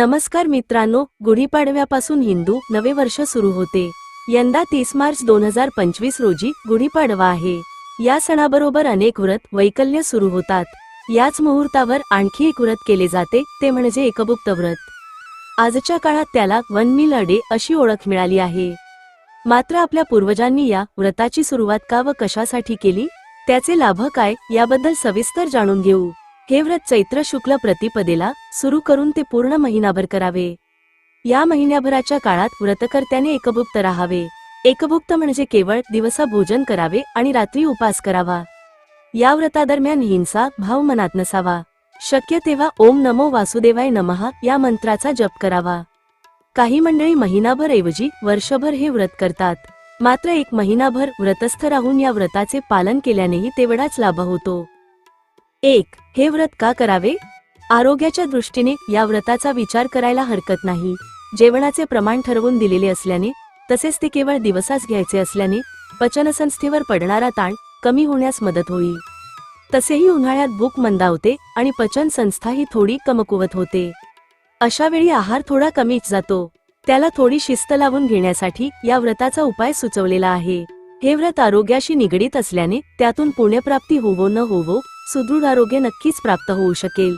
नमस्कार मित्रांनो गुढीपाडव्यापासून हिंदू नवे वर्ष सुरू होते. यंदा तीस मार्च दोन हजार पंचवीस रोजी गुढीपाडवा आहे. या सणाबरोबर अनेक व्रत वैकल्य सुरू होतात. याच मुहूर्तावर आणखी एक व्रत केले जाते ते म्हणजे एकभुक्त व्रत. आजच्या काळात त्याला वन मिल अडे अशी ओळख मिळाली आहे. मात्र आपल्या पूर्वजांनी या व्रताची सुरुवात का व कशासाठी केली? त्याचे लाभ काय? याबद्दल सविस्तर जाणून घेऊ. हे व्रत चैत्र शुक्ल प्रतिपदेला सुरू करून ते पूर्ण महिनाभर करावे. या महिन्याभराच्या काळात व्रतकर्त्याने एकभुक्त राहावे. एकभुक्त म्हणजे केवळ दिवसा भोजन करावे आणि रात्री उपास करावा. या व्रतादरम्यान हिंसा भाव मनात नसावा. शक्य तेव्हा ओम नमो वासुदेवाय नमहा या मंत्राचा जप करावा. काही मंडळी महिनाभर ऐवजी वर्षभर हे व्रत करतात. मात्र एक महिनाभर व्रतस्थ राहून या व्रताचे पालन केल्यानेही तेवढाच लाभ होतो. एक हे व्रत का करावे? आरोग्याच्या दृष्टीने या व्रताचा विचार करायला हरकत नाही. जेवणाचे प्रमाण ठरवून दिलेले असल्याने तसेच ते केवळ दिवसाच घ्यायचे असल्याने पचनसंस्थेवर पडणारा ताण कमी होण्यास मदत होईल. तसेही उन्हाळ्यात भूक मंदावते आणि पचन संस्था ही थोडी कमकुवत होते. अशा वेळी आहार थोडा कमीच जातो. त्याला थोडी शिस्त लावून घेण्यासाठी या व्रताचा उपाय सुचवलेला आहे. हे व्रत आरोग्याशी निगडीत असल्याने त्यातून पुण्यप्राप्ती होवो न होवो सुदृढ आरोग्य नक्कीच प्राप्त होऊ शकेल.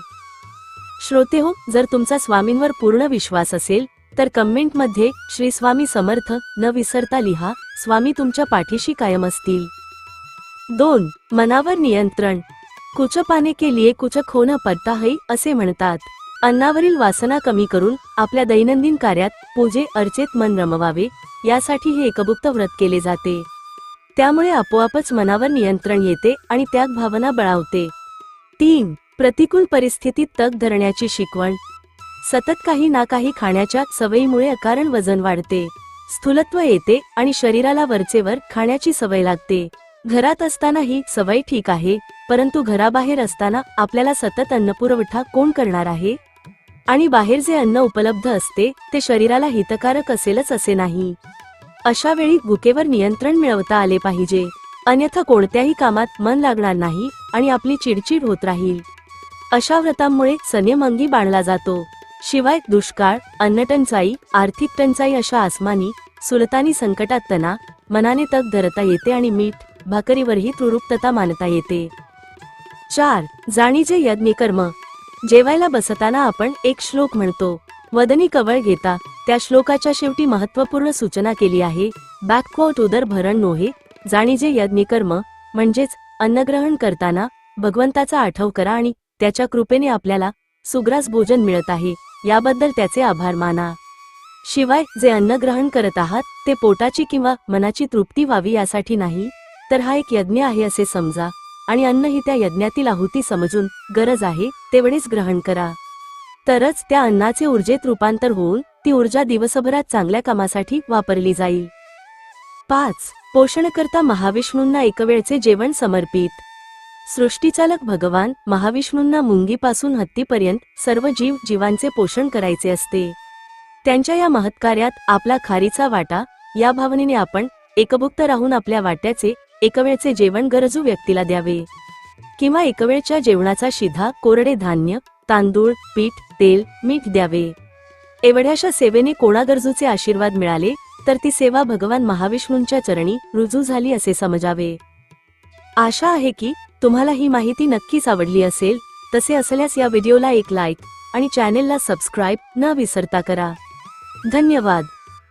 श्रोते हो जर तुमचा स्वामींवर पूर्ण विश्वास असेल तर कमेंटमध्ये श्री स्वामी समर्थ न विसरता लिहा स्वामी तुमच्या पाठीशी कायम असतील. दोन मनावर नियंत्रण. कुच पाने के लिए कुछ खोन हो पडता है असे म्हणतात. अन्नावरील वासना कमी करून आपल्या दैनंदिन कार्यात पूजे अर्चेत मन रमवावे यासाठी हे एकभुक्त व्रत केले जाते. त्यामुळे आपोआपच मनावर नियंत्रण येते आणि त्याग भावना बळावते. तीन प्रतिकूल परिस्थितीत तग धरण्याची शिकवण. सतत काही ना काही खाण्याच्या सवयीमुळे अकारण वजन वाढते. स्थूलत्व येते आणि शरीराला वरचेवर खाण्याची सवय लागते. घरात असताना ही सवय ठीक आहे परंतु घराबाहेर असताना आपल्याला सतत अन्नपुरवठा कोण करणार आहे? आणि बाहेर जे अन्न उपलब्ध असते ते शरीराला हितकारक असेलच असे नाही. अशा वेळी भुकेवर नियंत्रण मिळवता आले पाहिजे. अन्यथा कोणत्याही कामात मन लागणार नाही आणि आपली चिडचिड होत राहील. अशा व्रतांमुळे संयम बांधला जातो. शिवाय दुष्काळ अन्नटंचाई आर्थिक टंचाई अशा आसमानी सुलतानी संकटात तना मनाने तग धरता येते आणि मीठ भाकरीवरही त्रुरूपतता मानता येते. चार जाणीचे यज्ञकर्म जेवायला बसताना आपण एक श्लोक म्हणतो. वदनी कवळ घेता. त्या श्लोकाच्या शेवटी महत्त्वपूर्ण सूचना केली आहे. बॅकवॉट उदर भरण नोहे जाणीजे यज्ञकर्म म्हणजेच अन्नग्रहण करताना भगवंताचा आठव करा आणि त्याच्या कृपेने आपल्याला सुग्रास भोजन मिळत आहे. याबद्दल त्याचे आभार माना. शिवाय जे अन्न ग्रहण करत आहात ते पोटाची किंवा मनाची तृप्ती व्हावी यासाठी नाही तर हा एक यज्ञ आहे असे समजा. आणि अन्न ही त्या यज्ञातील आहुती समजून गरज आहे तेवढेच ग्रहण करा. तरच त्या अन्नाचे ऊर्जेत रूपांतर होऊन ती ऊर्जा दिवसभरात चांगल्या कामासाठी वापरली जाईल. पाच. पोषणकर्ता महाविष्णूंना एकवेळचे जेवण समर्पित. सृष्टीचालक भगवान महाविष्णूंना मुंगीपासून हत्तीपर्यंत सर्व जीव जीवांचे पोषण करायचे असते. त्यांच्या या महत्कार्यात आपला खारीचा वाटा या भावनेने आपण एकभुक्त राहून आपल्या वाट्याचे एकवेळचे जेवण गरजू व्यक्तीला द्यावे. किंवा एकवेळच्या जेवणाचा शिधा कोरडे धान्य तांदूळ पीठ तेल मीठ द्यावे. एवढ्याशा सेवेने कोणा गरजूचे आशीर्वाद मिळाले तर ती सेवा भगवान महाविष्णूंच्या चरणी रुजू झाली असे समजावे. आशा आहे की तुम्हाला ही माहिती नक्कीच आवडली असेल तसे असल्यास या व्हिडिओला एक लाईक आणि चॅनेलला सबस्क्राईब न विसरता करा. धन्यवाद.